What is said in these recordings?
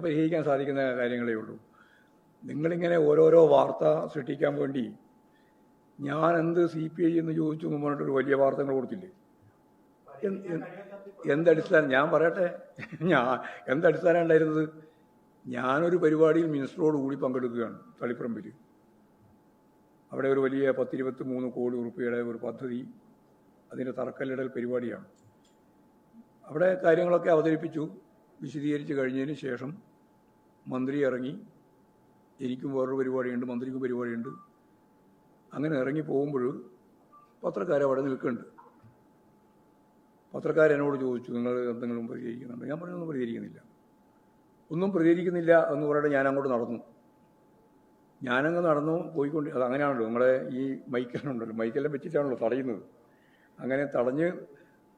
പരിഹരിക്കാൻ സാധിക്കുന്ന കാര്യങ്ങളേ ഉള്ളൂ. നിങ്ങളിങ്ങനെ ഓരോരോ വാർത്ത സൃഷ്ടിക്കാൻ വേണ്ടി ഞാൻ എന്ത് സി പി ഐ എന്ന് ചോദിച്ചു മുമ്പോട്ടൊരു വലിയ വാർത്തകൾ കൊടുത്തില്ലേ? എന്ത്- എന്ത്- എന്തടിസ്ഥാനം ഞാൻ പറയട്ടെ. ഞാൻ എന്തടിസ്ഥാനം ഉണ്ടായിരുന്നത്? ഞാനൊരു പരിപാടിയിൽ മിനിസ്റ്ററോട് കൂടി പങ്കെടുക്കുകയാണ് തളിപ്പറമ്പിൽ. അവിടെ ഒരു വലിയ പത്തിരുപത്തി മൂന്ന് കോടി ഉറുപ്പിയുടെ ഒരു പദ്ധതി അതിന്റെ തറക്കല്ലിടൽ പരിപാടിയാണ്. അവിടെ കാര്യങ്ങളൊക്കെ അവതരിപ്പിച്ചു വിശദീകരിച്ച് കഴിഞ്ഞതിന് ശേഷം മന്ത്രി ഇറങ്ങി. എനിക്കും വേറൊരു പരിപാടിയുണ്ട് മന്ത്രിക്കും പരിപാടിയുണ്ട്. അങ്ങനെ ഇറങ്ങി പോകുമ്പോൾ പത്രക്കാർ അവിടെ നിൽക്കുന്നുണ്ട്. പത്രക്കാരെന്നോട് ചോദിച്ചു നിങ്ങൾ എന്തെങ്കിലും പ്രതികരിക്കുന്നുണ്ട്? ഞാൻ പറഞ്ഞൊന്നും പ്രതികരിക്കുന്നില്ല. ഒന്നും പ്രതികരിക്കുന്നില്ല എന്ന് പറഞ്ഞിട്ട് ഞാൻ അങ്ങോട്ട് നടന്നു. ഞാനങ്ങ് നടന്നു പോയിക്കൊണ്ട് അത് അങ്ങനെയാണല്ലോ നമ്മളെ ഈ മൈക്കെല്ലാം മൈക്കെല്ലാം വെച്ചിട്ടാണല്ലോ തടയുന്നത്. അങ്ങനെ തടഞ്ഞ്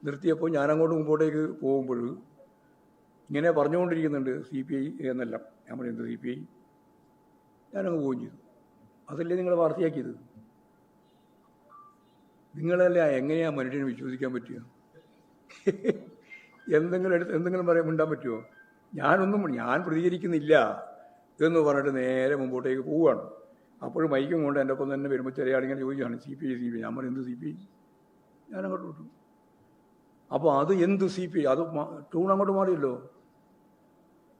നിർത്തിയപ്പോൾ ഞാനങ്ങോട്ട് മുമ്പോട്ടേക്ക് പോകുമ്പോൾ ഇങ്ങനെ പറഞ്ഞുകൊണ്ടിരിക്കുന്നുണ്ട് സി പി ഐ എന്നല്ല. ഞാൻ പറയുന്നത് സി പി ഐ. ഞാനങ്ങ് പോവുകയും ചെയ്തു. അതല്ലേ നിങ്ങൾ വാർത്തയാക്കിയത്? നിങ്ങളല്ല എങ്ങനെയാ മനുഷ്യനെ വിശ്വസിക്കാൻ പറ്റുക എന്തെങ്കിലും എടുത്ത് എന്തെങ്കിലും പറയാൻ മിണ്ടാൻ പറ്റുമോ ഞാനൊന്നും ഞാൻ പ്രതികരിക്കുന്നില്ല എന്ന് പറഞ്ഞിട്ട് നേരെ മുമ്പോട്ടേക്ക് പോവുകയാണ്. അപ്പോഴും മൈക്കും കൊണ്ട് എന്റെ ഒപ്പം തന്നെ വരുമ്പോൾ ചെറിയ ആളിങ്ങനെ ചോദിക്കുകയാണ് C P I C P I. ഞാൻ പറഞ്ഞു സി പി ഐ? ഞാൻ അങ്ങോട്ട് വിട്ടു. അപ്പോൾ അത് എന്ത് സി പി ഐ? അത് ടൂൺ അങ്ങോട്ട് മാറിയല്ലോ.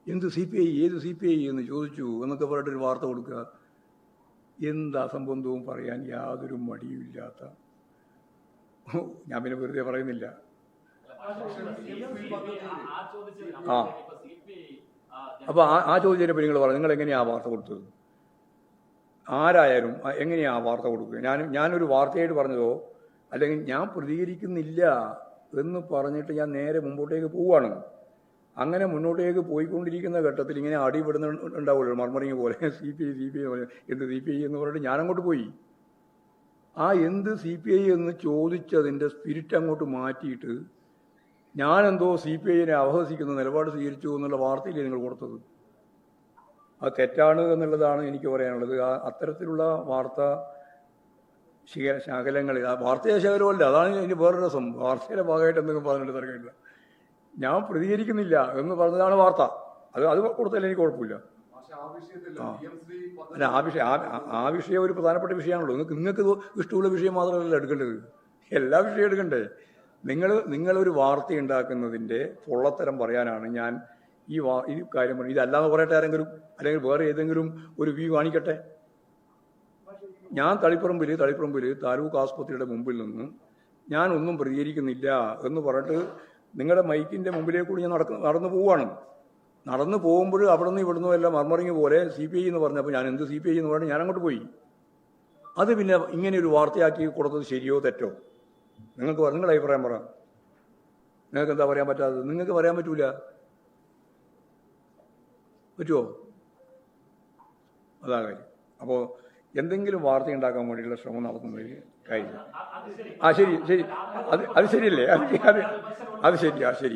എന്ത് സി പി ഐ ഏത് സി പി ഐ എന്ന് ചോദിച്ചു എന്നൊക്കെ പറഞ്ഞിട്ടൊരു വാർത്ത കൊടുക്കുക. എന്ത് അസംബന്ധവും പറയാൻ യാതൊരു മടിയുമില്ലാത്ത. ഞാൻ പിന്നെ വെറുതെ പറയുന്നില്ല. ആ. അപ്പോൾ ആ ആ ചോദിച്ചതിനെ നിങ്ങൾ പറഞ്ഞു. നിങ്ങൾ എങ്ങനെയാ വാർത്ത കൊടുത്തത്? ആരായാലും എങ്ങനെയാ വാർത്ത കൊടുക്കുക? ഞാൻ ഞാനൊരു വാർത്തയായിട്ട് പറഞ്ഞതോ? അല്ലെങ്കിൽ ഞാൻ പ്രതികരിക്കുന്നില്ല എന്ന് പറഞ്ഞിട്ട് ഞാൻ നേരെ മുമ്പോട്ടേക്ക് പോവുകയാണ്. അങ്ങനെ മുന്നോട്ടേക്ക് പോയിക്കൊണ്ടിരിക്കുന്ന ഘട്ടത്തിൽ ഇങ്ങനെ അടിപെടുന്ന ഉണ്ടാവുമല്ലോ മർമറിങ് പോലെ C P I C P I പോലെ. എന്ത് സി പി ഐ എന്ന് പറഞ്ഞിട്ട് ഞാനങ്ങോട്ട് പോയി. ആ എന്ത് സി പി ഐ എന്ന് ചോദിച്ചതിന്റെ സ്പിരിറ്റ് അങ്ങോട്ട് മാറ്റിയിട്ട് ഞാനെന്തോ സി പി ഐനെ അവഹസിക്കുന്ന നിലപാട് സ്വീകരിച്ചു എന്നുള്ള വാർത്തയിൽ നിങ്ങൾ കൊടുത്തത്. അത് തെറ്റാണ് എന്നുള്ളതാണ് എനിക്ക് പറയാനുള്ളത്. ആ അത്തരത്തിലുള്ള വാർത്ത ശകലങ്ങളിൽ ആ വാർത്തയെ ശകലമല്ല അതാണ് ഇനി വേറൊരു രസം. വാർത്തയുടെ ഭാഗമായിട്ട് എന്തെങ്കിലും പറഞ്ഞിട്ട് തിരക്കില്ല ഞാൻ പ്രതികരിക്കുന്നില്ല എന്ന് പറഞ്ഞതാണ് വാർത്ത. അത് അത് കൊടുത്താലും എനിക്ക് കുഴപ്പമില്ല. അല്ല ആ വിഷയം ആ- വിഷയം ഒരു പ്രധാനപ്പെട്ട വിഷയമാണല്ലോ. നിങ്ങൾക്ക് നിങ്ങൾക്ക് ഇഷ്ടമുള്ള വിഷയം മാത്രമല്ല എടുക്കേണ്ടത്. എല്ലാ വിഷയം എടുക്കണ്ടേ? നിങ്ങൾ നിങ്ങളൊരു വാർത്ത ഉണ്ടാക്കുന്നതിന്റെ പൊള്ളത്തരം പറയാനാണ് ഞാൻ ഈ വാ ഈ കാര്യം പറഞ്ഞു ഇതല്ലാന്ന് പറയട്ടെ ആരെങ്കിലും അല്ലെങ്കിൽ വേറെ ഏതെങ്കിലും ഒരു വ്യൂ കാണിക്കട്ടെ? ഞാൻ തളിപ്പറമ്പിൽ തളിപ്പറമ്പിൽ താലൂക്ക് ആസ്പത്രിയുടെ മുമ്പിൽ നിന്ന് ഞാൻ ഒന്നും പ്രതികരിക്കുന്നില്ല എന്ന് പറഞ്ഞിട്ട് നിങ്ങളുടെ മൈക്കിന്റെ മുമ്പിലേക്ക് കൂടി ഞാൻ നടക്കുന്ന നടന്നു പോവുകയാണ്. നടന്നു പോകുമ്പോൾ അവിടെ നിന്ന് ഇവിടുന്ന് എല്ലാം മർമറിങ് പോലെ സി പി ഐ എന്ന് പറഞ്ഞപ്പോൾ ഞാൻ എന്ത് സി പി ഐ എന്ന് പറഞ്ഞു ഞാൻ അങ്ങോട്ട് പോയി. അത് പിന്നെ ഇങ്ങനെ ഒരു വാർത്തയാക്കി കൊടുത്തത് ശരിയോ തെറ്റോ? നിങ്ങൾക്ക് നിങ്ങളുടെ അഭിപ്രായം പറ. നിങ്ങൾക്ക് എന്താ പറയാൻ പറ്റാത്തത്? നിങ്ങൾക്ക് പറയാൻ പറ്റൂല. പറ്റുമോ അതാ കാര്യം. അപ്പോൾ എന്തെങ്കിലും വാർത്ത ഉണ്ടാക്കാൻ വേണ്ടിയുള്ള ശ്രമം നടത്തുന്നതിൽ കാര്യം. ആ ശരി ശരി. അത് അത് ശരിയല്ലേ? അത് അത് അത് ശരിയാ ശരി.